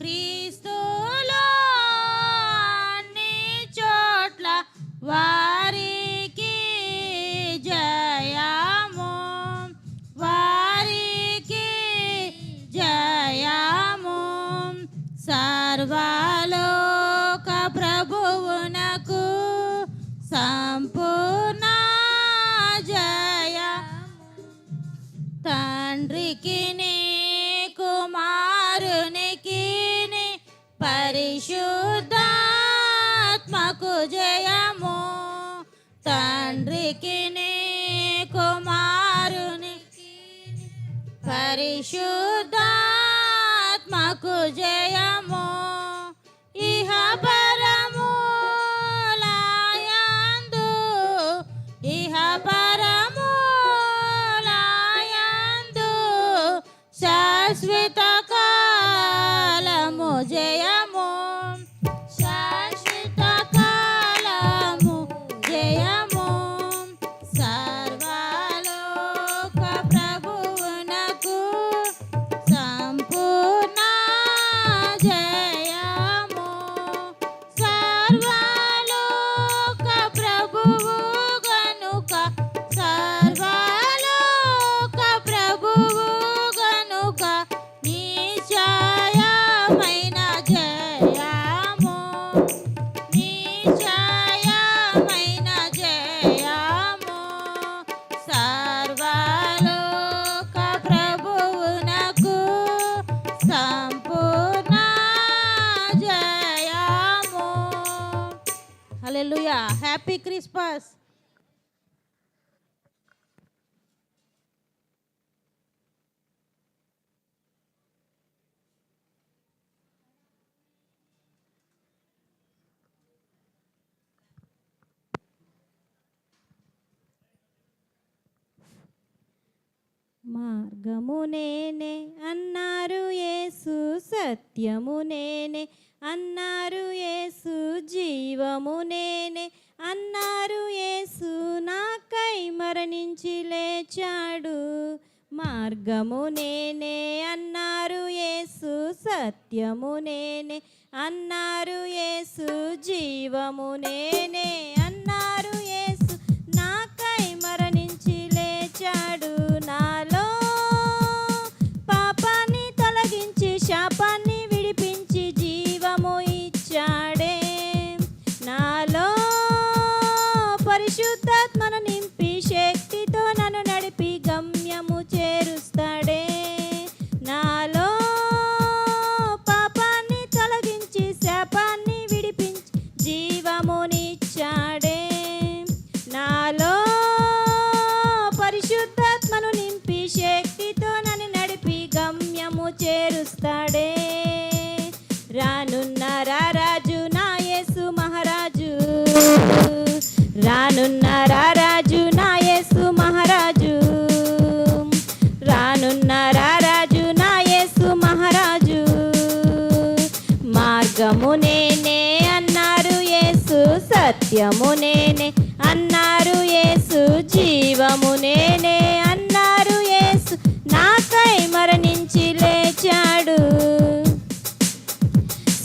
క్రీస్తులో అన్ని చోట్ల వారికి జయము వారికి జయము సర్వలోక పరిశుద్ధాత్మకు జయము తండ్రికి నీ కుమారునికి నీ పరిశుద్ధాత్మకు జయము ఇహ పరములాయందు ఇహ పరములాయందు శాశ్వత మార్గము నేనే అన్నారు యేసు సత్యము నేనే అన్నారు యేసు జీవము నేనే అన్నారు యేసు నాకై మరణించి లేచాడు. మార్గము నేనే అన్నారు యేసు సత్యము నేనే అన్నారు యేసు జీవము నేనే పరిశుద్ధాత్మను సత్యము నేనే అన్నారు యేసు జీవము నేనే అన్నారు యేసు. నాకై మరణించి లేచాడు.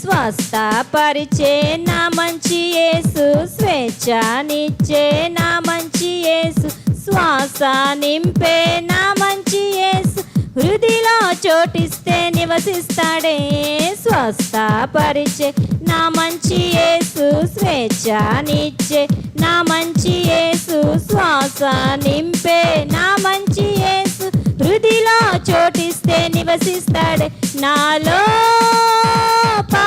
స్వస్థపరిచే నా మంచి యేసు స్వేచ్ఛనిచ్చే నా మంచి యేసు. శ్వాస నింపే నా మంచి యేసు. హృదిలో చోటిస్తే నివసిస్తాడే. స్వస్థపరిచే నా మంచి స్వేచ్ఛనిచ్చే నా మంచి యేసు శ్వాస నింపే నా మంచి యేసు హృదిలో చోటిస్తే నివసిస్తాడే నాలో పా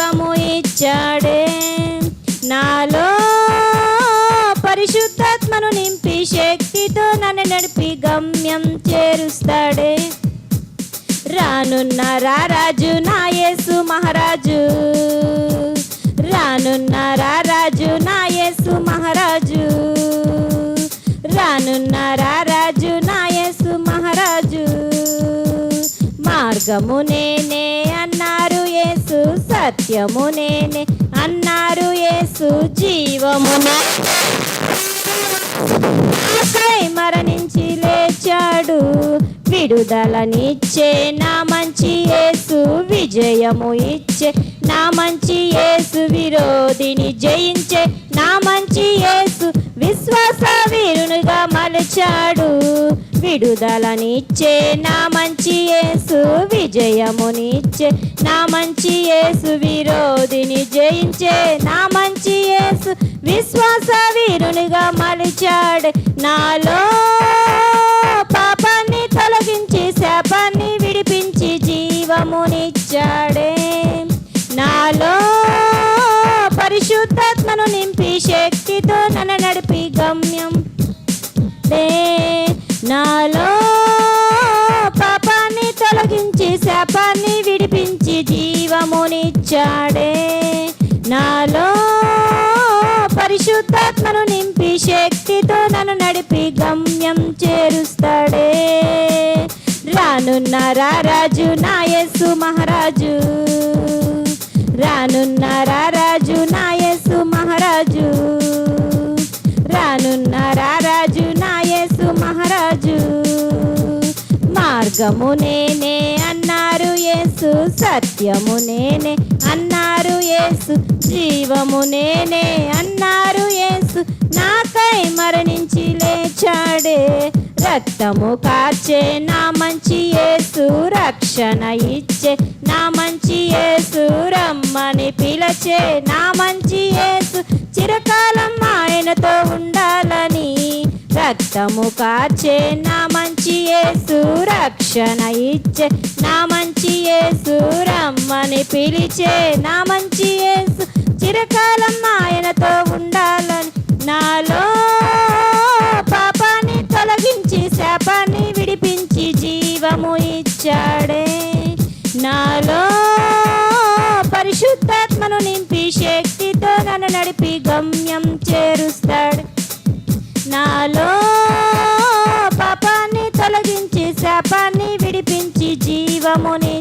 జీవము ఇచ్చాడే. నాలో పరిశుద్ధాత్మను నింపి శక్తితో నన్ను నడిపి గమ్యం చేరుస్తాడే. రానున్న రారాజు నా యేసు మహారాజు. రానున్న రారాజు నా యేసు మహారాజు. రానున్న రారాజు నా యేసు మహారాజు. మార్గము నేనే సత్యము నేనే అన్నారు యేసు జీవము మరణించి లేచాడు. విడుదలనిచ్చే నా మంచి యేసు విజయము ఇచ్చే నా మంచి యేసు విరోధిని జయించే నా మంచి యేసు విశ్వాస వీరునిగా మలచాడు. విడుదలనిచ్చే నా మంచి యేసు విజయమునిచ్చే నా మంచి యేసు విరోధిని జయించే నా మంచి యేసు విశ్వాస వీరునిగా మలిచాడు. నాలో దే నాలో పాపాన్ని తొలగించి శాపాన్ని విడిపించి జీవమునిచ్చాడే. నాలో పరిశుద్ధాత్మను నింపి శక్తితో నన్ను నడిపి గమ్యం చేరుస్తాడే. రానున్న రారాజు నా యేసు మహారాజు. రానున్న రారాజు నా యేసు మహారాజు. మార్గము నేనే అన్నారు యేసు సత్యము నేనే అన్నారు యేసు జీవము నేనే అన్నారు యేసు. నాకై మరణించి లేచాడే రక్తము కార్చే నా మంచి యేసు రక్షణ ఇచ్చే నా మంచి యేసు రమ్మని పిలచే నా మంచి యేసు. చిరకాలం ఆయనతో ఉండాలని రక్తము కార్చే నా మంచి రక్షణ ఇచ్చే నా మంచి యేసు రమ్మని పిలిచే నా మంచి యేసు. చిరకాలం ఆయనతో ఉండాలని నాలో పాపాన్ని తొలగించి శాపాన్ని విడిపించి జీవము ఇచ్చాడే. నాలో పరిశుద్ధాత్మను నింపి శక్తితో నన్ను నడిపి గమ్యం చేరుస్తాడు. నాలో పాపాన్ని